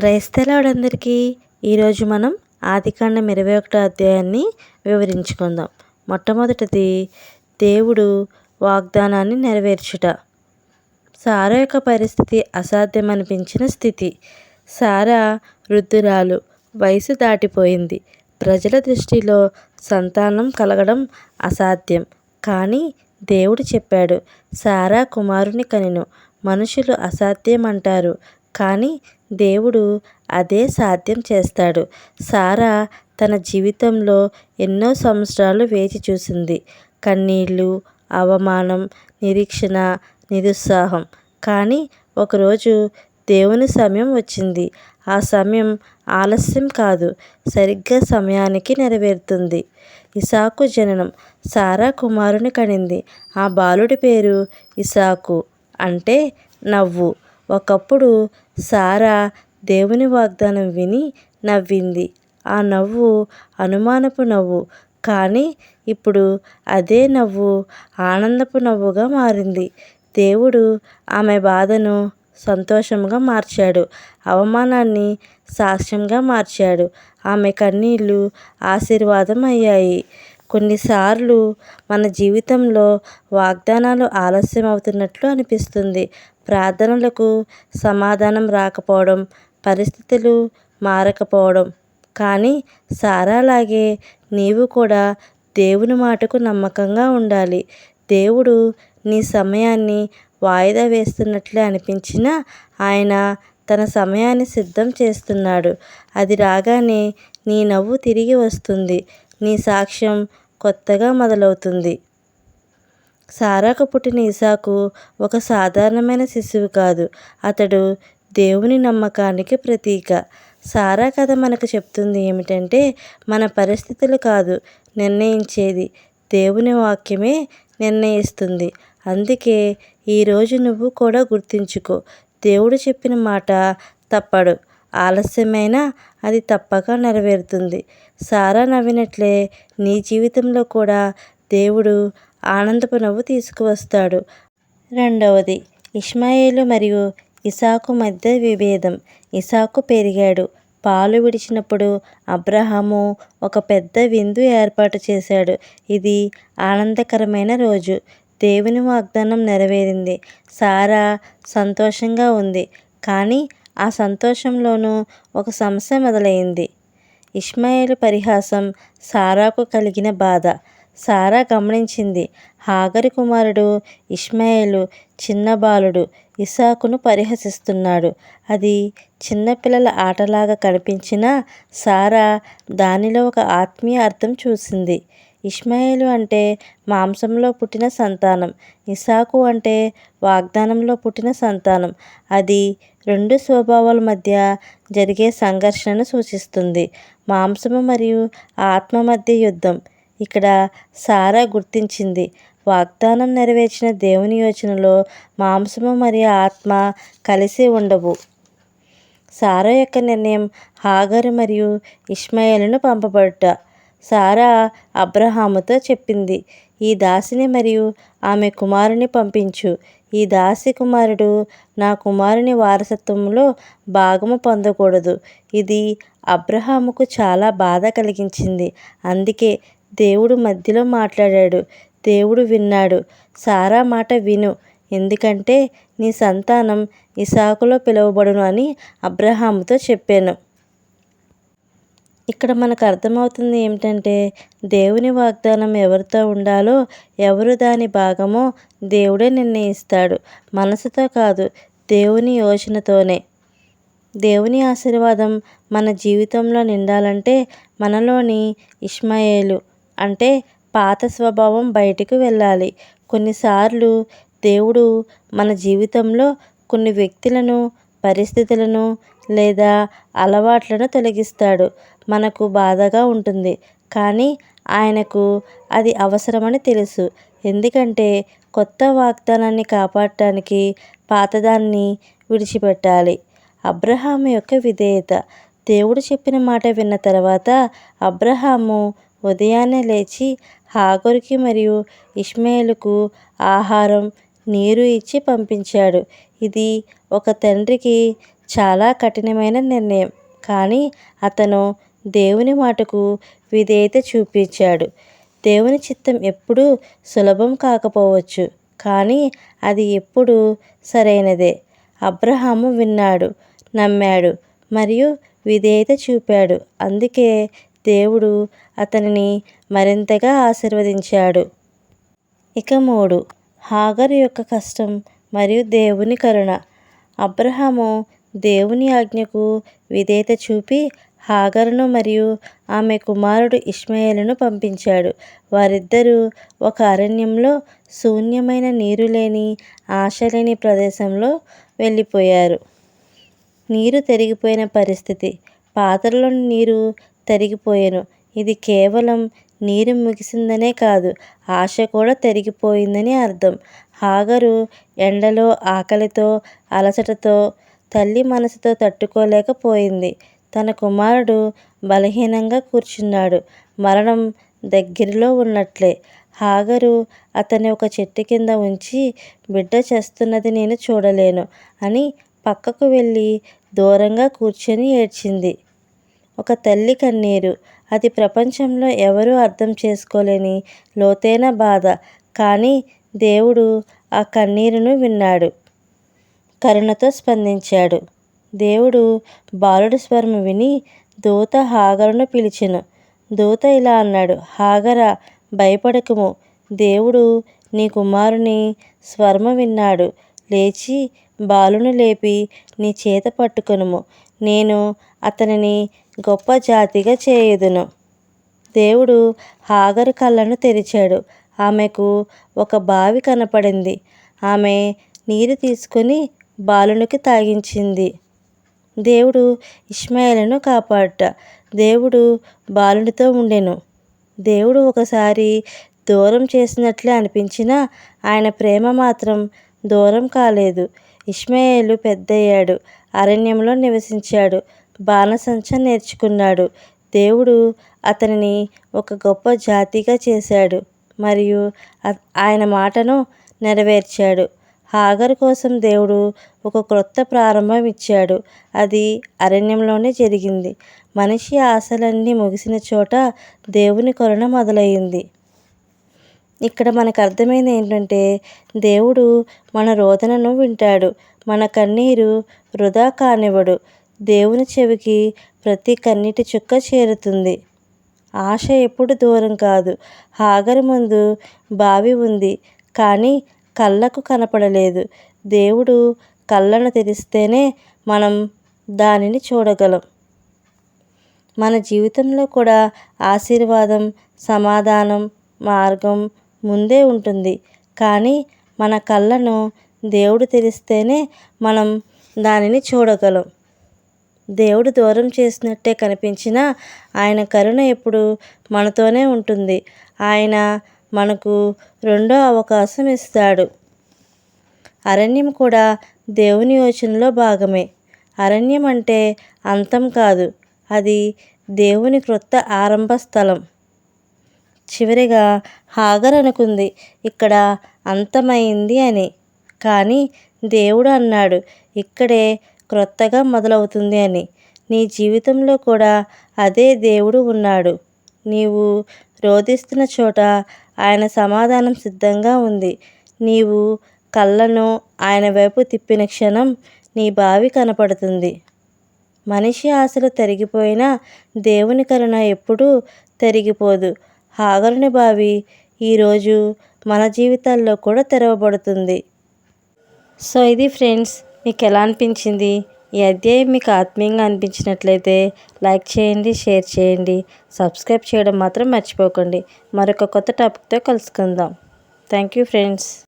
క్రైస్తలాడందరికీ ఈరోజు మనం ఆదికాండం ఇరవై ఒకటో అధ్యాయాన్ని వివరించుకుందాం. మొట్టమొదటిది దేవుడు వాగ్దానాన్ని నెరవేర్చుట. సారా యొక్క పరిస్థితి అసాధ్యమనిపించిన స్థితి. సారా వృద్ధురాలు వయసు దాటిపోయింది. ప్రజల దృష్టిలో సంతానం కలగడం అసాధ్యం. కానీ దేవుడు చెప్పాడు సారా కుమారుని కనిను. మనుషులు అసాధ్యం అంటారు కానీ దేవుడు అదే సాధ్యం చేస్తాడు. సారా తన జీవితంలో ఎన్నో సంవత్సరాలు వేచి చూసింది. కన్నీళ్ళు అవమానం నిరీక్షణ నిరుత్సాహం. కానీ ఒకరోజు దేవుని సమయం వచ్చింది. ఆ సమయం ఆలస్యం కాదు సరిగ్గా సమయానికి నెరవేరుతుంది. ఇసాకు జననం. సారా కుమారుని కనింది. ఆ బాలుడి పేరు ఇసాకు. అంటే నవ్వు. ఒకప్పుడు సారా దేవుని వాగ్దానం విని నవ్వింది. ఆ నవ్వు అనుమానపు నవ్వు. కానీ ఇప్పుడు అదే నవ్వు ఆనందపు నవ్వుగా మారింది. దేవుడు ఆమె బాధను సంతోషంగా మార్చాడు. అవమానాన్ని సాక్ష్యంగా మార్చాడు. ఆమె కన్నీళ్ళు ఆశీర్వాదం అయ్యాయి కొన్నిసార్లు మన జీవితంలో వాగ్దానాలు ఆలస్యం అవుతున్నట్లు అనిపిస్తుంది. ప్రార్థనలకు సమాధానం రాకపోవడం పరిస్థితులు మారకపోవడం. కానీ సారాలాగే నీవు కూడా దేవుని మాటకు నమ్మకంగా ఉండాలి. దేవుడు నీ సమయాన్ని వాయిదా వేస్తున్నట్లే అనిపించినా ఆయన తన సమయాన్ని సిద్ధం చేస్తున్నాడు. అది రాగానే నీ నవ్వు తిరిగి వస్తుంది. నీ సాక్ష్యం కొత్తగా మొదలవుతుంది. సారాకు పుట్టిన ఇసాకు ఒక సాధారణమైన శిశువు కాదు. అతడు దేవుని నమ్మకానికి ప్రతీక. సారా కథ మనకు చెప్తుంది ఏమిటంటే మన పరిస్థితులు కాదు నిర్ణయించేది. దేవుని వాక్యమే నిర్ణయిస్తుంది. అందుకే ఈరోజు నువ్వు కూడా గుర్తుంచుకో. దేవుడు చెప్పిన మాట తప్పడు. ఆలస్యమైనా అది తప్పక నెరవేరుతుంది. సారా నవ్వినట్లే నీ జీవితంలో కూడా దేవుడు ఆనందపు నవ్వు తీసుకువస్తాడు. రెండవది ఇష్మాయేలు మరియు ఇసాకు మధ్య విభేదం. ఇసాకు పెరిగాడు. పాలు విడిచినప్పుడు అబ్రహాము ఒక పెద్ద విందు ఏర్పాటు చేశాడు. ఇది ఆనందకరమైన రోజు. దేవుని వాగ్దానం నెరవేరింది. సారా సంతోషంగా ఉంది. కానీ ఆ సంతోషంలోనూ ఒక సమస్య మొదలైంది. ఇష్మాయేలు పరిహాసం సారాకు కలిగిన బాధ. సారా గమనించింది. హాగరి కుమారుడు ఇష్మాయేలు చిన్న బాలుడు ఇసాకును పరిహసిస్తున్నాడు. అది చిన్నపిల్లల ఆటలాగా కనిపించినా సారా దానిలో ఒక ఆత్మీయ అర్థం చూసింది. ఇష్మాయేలు అంటే మాంసంలో పుట్టిన సంతానం. ఇసాకు అంటే వాగ్దానంలో పుట్టిన సంతానం. అది రెండు స్వభావాల మధ్య జరిగే సంఘర్షణను సూచిస్తుంది. మాంసము మరియు ఆత్మ మధ్య యుద్ధం. ఇక్కడ సారా గుర్తించింది. వాగ్దానం నెరవేర్చిన దేవుని యోచనలో మాంసము మరియు ఆత్మ కలిసి ఉండవు. సారా యొక్క నిర్ణయం హాగరు మరియు ఇష్మాయేలును పంపబడుట. సారా అబ్రహాముతో చెప్పింది ఈ దాసిని మరియు ఆమె కుమారుని పంపించు. ఈ దాసి కుమారుడు నా కుమారుని వారసత్వంలో భాగము పొందకూడదు. ఇది అబ్రహాముకు చాలా బాధ కలిగించింది. అందుకే దేవుడు మధ్యలో మాట్లాడాడు. దేవుడు విన్నాడు. సారా మాట విను. ఎందుకంటే నీ సంతానం ఇసాకులో పిలువబడును అని అబ్రహాముతో చెప్పాను. ఇక్కడ మనకు అర్థమవుతుంది ఏమిటంటే దేవుని వాగ్దానం ఎవరితో ఉండాలో ఎవరు దాని భాగమో దేవుడే నిర్ణయిస్తాడు. మనసుతో కాదు దేవుని యోచనతోనే. దేవుని ఆశీర్వాదం మన జీవితంలో నిండాలంటే మనలోని ఇష్మాయేలు అంటే పాత స్వభావం బయటకు వెళ్ళాలి. కొన్నిసార్లు దేవుడు మన జీవితంలో కొన్ని వ్యక్తులను పరిస్థితులను లేదా అలవాట్లను తొలగిస్తాడు. మనకు బాధగా ఉంటుంది. కానీ ఆయనకు అది అవసరమని తెలుసు. ఎందుకంటే కొత్త వాగ్దానాన్ని కాపాడటానికి పాతదాన్ని విడిచిపెట్టాలి. అబ్రహాము యొక్క విధేయత. దేవుడు చెప్పిన మాట విన్న తర్వాత అబ్రహాము ఉదయాన్నే లేచి హాగరుకి మరియు ఇష్మాయేలుకు ఆహారం నీరు ఇచ్చి పంపించాడు. ఇది ఒక తండ్రికి చాలా కఠినమైన నిర్ణయం. కానీ అతను దేవుని మాటకు విధేయత చూపించాడు. దేవుని చిత్తం ఎప్పుడూ సులభం కాకపోవచ్చు కానీ అది ఎప్పుడు సరైనదే. అబ్రహాము విన్నాడు నమ్మాడు మరియు విధేయత చూపాడు. అందుకే దేవుడు అతనిని మరింతగా ఆశీర్వదించాడు. ఇక మూడు. హాగరు యొక్క కష్టం మరియు దేవుని కరుణ. అబ్రహాము దేవుని ఆజ్ఞకు విధేయత చూపి హాగరును మరియు ఆమె కుమారుడు ఇష్మాయేలును పంపించాడు. వారిద్దరూ ఒక అరణ్యంలో శూన్యమైన నీరు లేని ఆశ లేని ప్రదేశంలో వెళ్ళిపోయారు. నీరు తెరిగిపోయిన పరిస్థితి. పాత్రలోని నీరు తరిగిపోయాను. ఇది కేవలం నీరు ముగిసిందనే కాదు ఆశ కూడా తరిగిపోయిందని అర్థం. హాగరు ఎండలో ఆకలితో అలసటతో తల్లి మనసుతో తట్టుకోలేకపోయింది. తన కుమారుడు బలహీనంగా కూర్చున్నాడు. మరణం దగ్గరలో ఉన్నట్లే. హాగరు అతన్ని ఒక చెట్టు కింద ఉంచి బిడ్డ చేస్తున్నది నేను చూడలేను అని పక్కకు వెళ్ళి దూరంగా కూర్చొని ఏడ్చింది. ఒక తల్లి కన్నీరు. అది ప్రపంచంలో ఎవరూ అర్థం చేసుకోలేని లోతైన బాధ. కానీ దేవుడు ఆ కన్నీరును విన్నాడు. కరుణతో స్పందించాడు. దేవుడు బాలుడి స్వరం విని దూత హాగరును పిలిచెను. దూత ఇలా అన్నాడు హాగర భయపడకుము. దేవుడు నీ కుమారుని స్వర్మ విన్నాడు. లేచి బాలును లేపి నీ చేత పట్టుకొనుము. నేను అతనిని గొప్ప జాతిగా చేయుదును. దేవుడు హాగరు కళ్ళను తెరిచాడు. ఆమెకు ఒక బావి కనపడింది. ఆమె నీరు తీసుకొని బాలునికి తాగించింది. దేవుడు ఇష్మాయిలను కాపాడట. దేవుడు బాలునితో ఉండెను. దేవుడు ఒకసారి దూరం చేసినట్లే అనిపించినా ఆయన ప్రేమ మాత్రం దూరం కాలేదు. ఇష్మాయేలు పెద్దయ్యాడు. అరణ్యంలో నివసించాడు. బాణసంచా నేర్చుకున్నాడు. దేవుడు అతనిని ఒక గొప్ప జాతిగా చేశాడు మరియు ఆయన మాటను నెరవేర్చాడు. హాగర్ కోసం దేవుడు ఒక క్రొత్త ప్రారంభం ఇచ్చాడు. అది అరణ్యంలోనే జరిగింది. మనిషి ఆశలన్నీ ముగిసిన చోట దేవుని కొరణ మొదలైంది. ఇక్కడ మనకు అర్థమైంది ఏంటంటే దేవుడు మన రోదనను వింటాడు. మన కన్నీరు వృధా కానివ్వడు. దేవుని చెవికి ప్రతి కన్నీటి చుక్క చేరుతుంది. ఆశ ఎప్పుడు దూరం కాదు. హాగరు ముందు బావి ఉంది కానీ కళ్ళకు కనపడలేదు. దేవుడు కళ్ళను తెరిస్తేనే మనం దానిని చూడగలం. మన జీవితంలో కూడా ఆశీర్వాదం సమాధానం మార్గం ముందే ఉంటుంది. కానీ మన కళ్ళను దేవుడు తెరిస్తేనే మనం దానిని చూడగలం. దేవుడు దూరం చేసినట్టే కనిపించినా ఆయన కరుణ ఎప్పుడు మనతోనే ఉంటుంది. ఆయన మనకు రెండో అవకాశం ఇస్తాడు. అరణ్యం కూడా దేవుని యోచనలో భాగమే. అరణ్యం అంటే అంతం కాదు. అది దేవుని క్రొత్త ఆరంభ స్థలం. చివరిగా హాగర్ అనుకుంది. ఇక్కడ అంతమైంది అని. కానీ దేవుడు అన్నాడు ఇక్కడే క్రొత్తగా మొదలవుతుంది అని. నీ జీవితంలో కూడా అదే దేవుడు ఉన్నాడు. నీవు రోధిస్తున్న చోట ఆయన సమాధానం సిద్ధంగా ఉంది. నీవు కళ్ళను ఆయన వైపు తిప్పిన క్షణం నీ బావి కనపడుతుంది. మనిషి ఆశలు తరిగిపోయినా దేవుని కరుణ ఎప్పుడూ తరిగిపోదు. హాగరుని బావి ఈరోజు మన జీవితాల్లో కూడా తెరవబడుతుంది. సో ఇది ఫ్రెండ్స్ మీకు ఎలా అనిపించింది? ఈ అధ్యాయం మీకు ఆత్మీయంగా అనిపించినట్లయితే లైక్ చేయండి షేర్ చేయండి. సబ్స్క్రైబ్ చేయడం మాత్రం మర్చిపోకండి. మరొక కొత్త టాపిక్తో కలుసుకుందాం. Thank you friends.